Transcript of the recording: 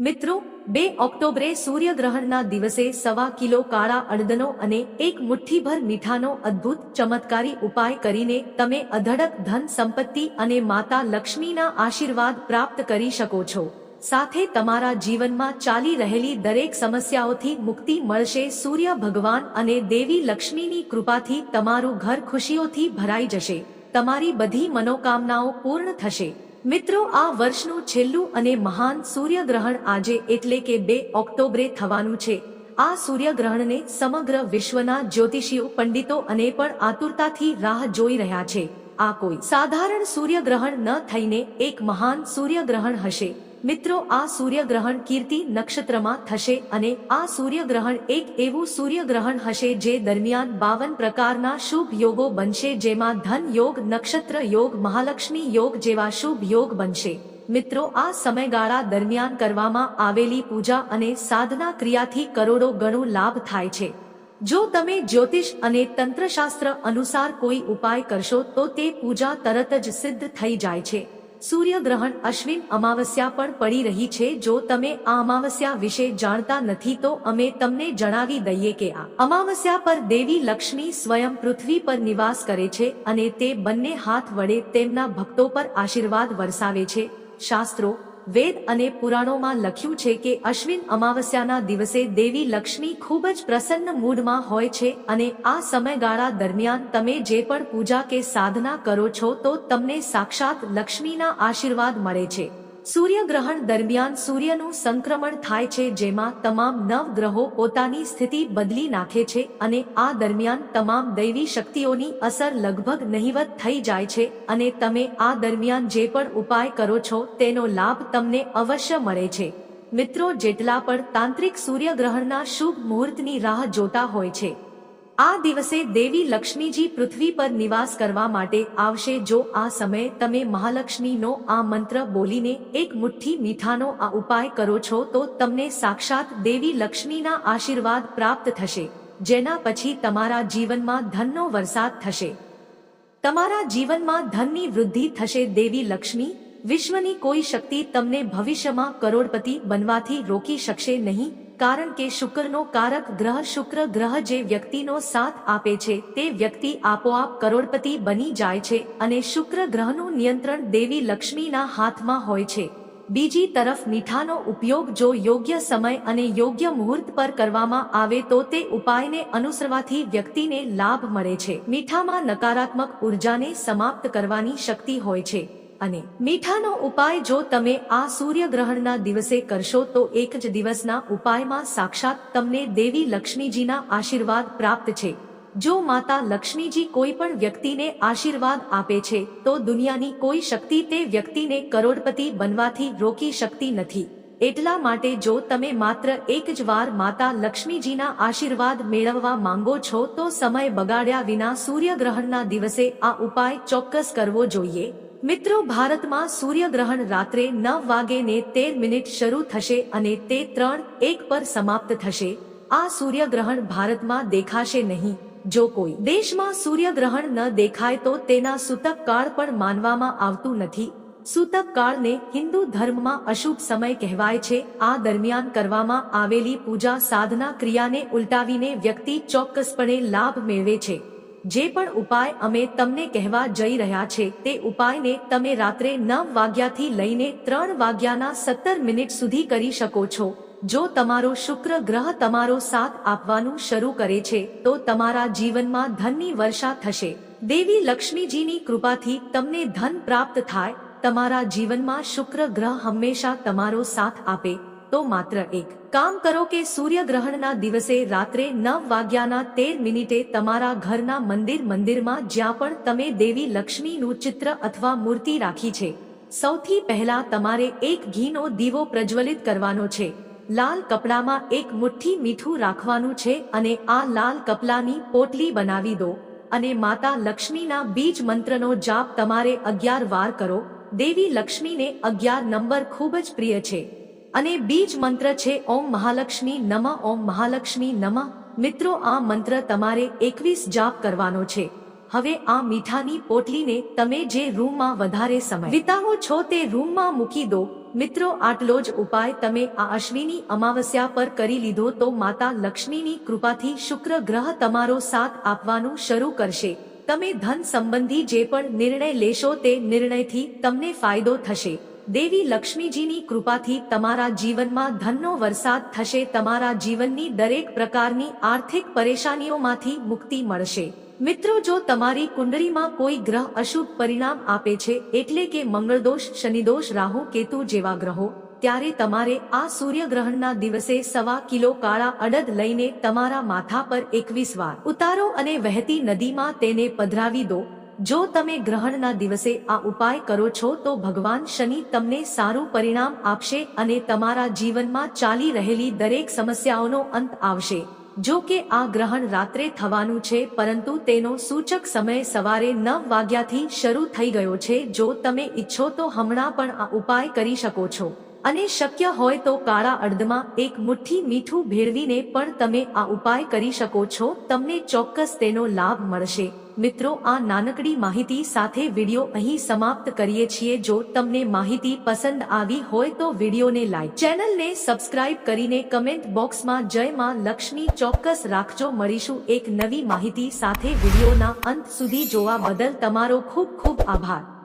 મિત્રો, બે ઓક્ટોબરે સૂર્યગ્રહણના દિવસે સવા કિલો કાળા અડદનો અને એક મુઠ્ઠીભર મીઠાનો અદ્ભુત, ચમત્કારી ઉપાય કરીને તમે અધડક ધન સંપત્તિ અને માતા લક્ષ્મીના આશીર્વાદ પ્રાપ્ત કરી શકો છો. સાથે તમારા જીવનમાં ચાલી રહેલી દરેક સમસ્યાઓથી મુક્તિ મળશે. સૂર્ય ભગવાન અને દેવી લક્ષ્મીની કૃપાથી તમારું ઘર ખુશીઓથી ભરાઈ જશે. તમારી બધી મનોકામનાઓ પૂર્ણ થશે. મિત્રો, આ વર્ષનું છેલ્લું અને મહાન સૂર્યગ્રહણ આજે એટલે કે બે ઓક્ટોબરે થવાનું છે. આ સૂર્યગ્રહણને સમગ્ર વિશ્વના જ્યોતિષીઓ, પંડિતો અને પણ આતુરતાથી રાહ જોઈ રહ્યા છે. આ કોઈ સાધારણ સૂર્યગ્રહણ ન થઈને એક મહાન સૂર્યગ્રહણ હશે. મિત્રો, આ સૂર્યગ્રહણ કીર્તિ નક્ષત્રમાં થશે અને આ સૂર્યગ્રહણ એક એવું સૂર્યગ્રહણ હશે જે દરમિયાન બાવન પ્રકારના શુભ યોગો બનશે, જેમાં ધન યોગ, નક્ષત્ર યોગ, મહાલક્ષ્મી યોગ જેવા શુભ યોગ બનશે. મિત્રો, આ સમયગાળા દરમિયાન કરવામાં આવેલી પૂજા અને સાધના ક્રિયાથી કરોડો ગણો લાભ થાય છે. જો તમે જ્યોતિષ અને તંત્રશાસ્ત્ર અનુસાર કોઈ ઉપાય કરશો, તો તે પૂજા તરત જ સિદ્ધ થઈ જાય છે. સૂર્યગ્રહણ અશ્વિન અમાવસ્યા પણ પડી રહી છે. જો તમે આ અમાવસ્યા વિશે જાણતા નથી તો અમે તમને જણાવી દઈએ કે આ અમાવસ્યા પર દેવી લક્ષ્મી સ્વયં પૃથ્વી પર નિવાસ કરે છે અને તે બંને હાથ વડે તેમના ભક્તો પર આશીર્વાદ વરસાવે છે. શાસ્ત્રો વેદ અને પુરાણોમાં લખ્યું છે કે અશ્વિન અમાવસ્યાના દિવસે દેવી લક્ષ્મી ખૂબ જ પ્રસન્ન મૂડમાં હોય છે અને આ સમયગાળા દરમિયાન તમે જે પણ પૂજા કે સાધના કરો છો તો તમને સાક્ષાત લક્ષ્મીના આશીર્વાદ મળે છે. સૂર્યગ્રહણ દરમિયાન સૂર્યનું સંક્રમણ થાય છે, જેમાં તમામ નવ ગ્રહો પોતાની સ્થિતિ બદલી નાખે છે અને આ દરમિયાન તમામ દૈવી શક્તિઓની અસર લગભગ નહિવત થઈ જાય છે અને તમે આ દરમિયાન જે પણ ઉપાય કરો છો તેનો લાભ તમને અવશ્ય મળે છે. મિત્રો, જેટલા પણ તાંત્રિક સૂર્યગ્રહણના શુભ મુહૂર્તની રાહ જોતા હોય છે આ દિવસે દેવી લક્ષ્મીજી પૃથ્વી પર નિવાસ કરવા માટે આવશે. જો આ સમયે તમે મહાલક્ષ્મીનો આ મંત્ર બોલીને એક મુઠ્ઠી મીઠાનો આ ઉપાય કરો છો, તો તમને સાક્ષાત દેવી લક્ષ્મીના આશીર્વાદ પ્રાપ્ત થશે, જેના પછી તમારા જીવનમાં ધનનો વરસાદ થશે. તમારા જીવનમાં ધનની વૃદ્ધિ થશે. દેવી લક્ષ્મી, વિશ્વની કોઈ શક્તિ તમને ભવિષ્યમાં કરોડપતિ બનવાથી રોકી શકશે નહીં. કારણ કે શુક્રનો કારક ગ્રહ શુક્ર ગ્રહ જે વ્યક્તિનો સાથ આપે છે, તે વ્યક્તિ આપોઆપ કરોડપતિ બની જાય છે અને શુક્ર ગ્રહનું નિયંત્રણ દેવી લક્ષ્મીના હાથમાં હોય છે. બીજી તરફ મીઠાનો ઉપયોગ જો યોગ્ય સમય અને યોગ્ય મુહૂર્ત પર કરવામાં આવે તો તે ઉપાયને અનુસરવાથી વ્યક્તિને લાભ મળે છે. મીઠામાં નકારાત્મક ઉર્જાને સમાપ્ત કરવાની શક્તિ હોય છે. અને મીઠાનો ઉપાય જો તમે આ સૂર્યગ્રહણના દિવસે કરશો તો એક જ દિવસના ઉપાયમાં સાક્ષાત તમને દેવી લક્ષ્મીજીના આશીર્વાદ પ્રાપ્ત છે. જો માતા લક્ષ્મીજી કોઈ પણ વ્યક્તિને આશીર્વાદ આપે છે, તો દુનિયાની કોઈ શક્તિ તે વ્યક્તિને કરોડપતિ બનવાથી રોકી શકતી નથી. એટલા માટે જો તમે માત્ર એક જ વાર માતા લક્ષ્મીજીના આશીર્વાદ મેળવવા માંગો છો, તો સમય બગાડ્યા વિના સૂર્યગ્રહણના દિવસે આ ઉપાય ચોક્કસ કરવો જોઈએ. મિત્રો, ભારતમાં સૂર્યગ્રહણ રાત્રે નવ વાગે ને તેર મિનિટ શરૂ થશે અને તે ત્રણ એક પર સમાપ્ત થશે. આ સૂર્યગ્રહણ ભારતમાં દેખાશે નહીં. જો કોઈ દેશમાં સૂર્યગ્રહણ ન દેખાય તો તેના સૂતક કાળ પણ માનવામાં આવતું નથી. સૂતક કાળને હિન્દુ ધર્મમાં અશુભ સમય કહેવાય છે. આ દરમિયાન કરવામાં આવેલી પૂજા સાધના ક્રિયાને ઉલટાવીને વ્યક્તિ ચોક્કસપણે લાભ મેળવે છે. જે પણ ઉપાય અમે તમને કહેવા જઈ રહ્યા છે તે ઉપાયને તમે રાત્રે નવ વાગ્યાથી લઈને ત્રણ વાગ્યાના સત્તર મિનિટ સુધી કરી શકો છો. જો તમારો શુક્ર ગ્રહ તમારો સાથ આપવાનું શરૂ કરે છે, તો તમારા જીવનમાં ધનની વર્ષા થશે. દેવી લક્ષ્મીજીની કૃપાથી તમને ધન પ્રાપ્ત થાય તમારા જીવનમાં શુક્ર ગ્રહ હંમેશા તમારો સાથ આપે, તો માત્ર એક. કામ કરો કે સૂર્યગ્રહણના દિવસે રાત્રે નવ વાગ્યાના તેર મિનિટે તમારા ઘરના મંદિર મંદિરમાં જ્યાં પણ તમે દેવી લક્ષ્મીનું ચિત્ર અથવા મૂર્તિ રાખી છે. સૌથી પહેલા તમારે એક ઘીનો દીવો પ્રજ્વલિત કરવાનો છે. લાલ કપડામાં એક મુઠ્ઠી મીઠું રાખવાનું છે અને આ લાલ કપલાની પોટલી બનાવી દો અને માતા લક્ષ્મીના બીજ મંત્રનો જાપ તમારે અગિયાર વાર કરો. દેવી લક્ષ્મીને અગિયાર નંબર ખૂબ જ પ્રિય છે. અને બીજ મંત્ર છે, ઓમ મહાલક્ષ્મી નમ, ઓમ મહાલક્ષ્મી નમ. મિત્રો, આ મંત્ર તમારે એકવીસ જાપ કરવાનો છે. હવે આ મીઠાની પોટલીને તમે જે રૂમમાં વધારે સમય વિતાવો છો તે રૂમમાં મૂકી દો. મિત્રો, આટલો જ ઉપાય તમે આ અશ્વિની અમાવસ્યા પર કરી લીધો તો માતા લક્ષ્મીની કૃપાથી શુક્ર ગ્રહ તમારો સાથ આપવાનું શરૂ કરશે. તમે ધન સંબંધી જે પણ નિર્ણય લેશો તે નિર્ણયથી તમને ફાયદો થશે. દેવી લક્ષ્મીજીની કૃપાથી તમારા જીવનમાં ધનનો વરસાદ થશે, તમારા જીવનની દરેક પ્રકારની આર્થિક પરેશાનીઓમાંથી મુક્તિ મળશે. મિત્રો, જો તમારી કુંડળીમાં કોઈ ગ્રહ અશુભ પરિણામ આપે છે, એટલે કે મંગળદોષ, શનિદોષ, રાહુ, કેતુ જેવા ગ્રહો ત્યારે તમારે આ સૂર્યગ્રહણના દિવસે સવા કિલો કાળા અડદ લઈને તમારા માથા પર એકવીસ વાર ઉતારો અને વહેતી નદીમાં તેને પધરાવી દો. જો તમે ગ્રહણના દિવસે આ ઉપાય કરો છો તો ભગવાન શનિ તમને સારું પરિણામ આપશે અને તમારા જીવનમાં ચાલી રહેલી દરેક સમસ્યાઓનો અંત આવશે. જો કે આ ગ્રહણ રાત્રે થવાનું છે, પરંતુ તેનો સૂચક સમય સવારે નવ વાગ્યાથી શરૂ થઈ ગયો છે. જો તમે ઈચ્છો તો હમણાં પણ આ ઉપાય કરી શકો છો. અને શક્ય હોય તો કાળા અડદમાં એક મુઠ્ઠી મીઠું ભેળવીને પણ તમે આ ઉપાય કરી શકો છો. તમને ચોક્કસ તેનો લાભ મળશે. મિત્રો, આ નાનકડી માહિતી સાથે વિડિયો અહીં સમાપ્ત કરીએ છીએ. જો તમને માહિતી પસંદ આવી હોય તો વિડીયોને લાઈક, ચેનલને સબસ્ક્રાઇબ કરીને કમેન્ટ બોક્સમાં જય માં લક્ષ્મી ચોક્કસ રાખજો. મળીશું એક નવી માહિતી સાથે વિડિયોના અંત સુધી. જોવા બદલ તમારો ખૂબ ખૂબ આભાર.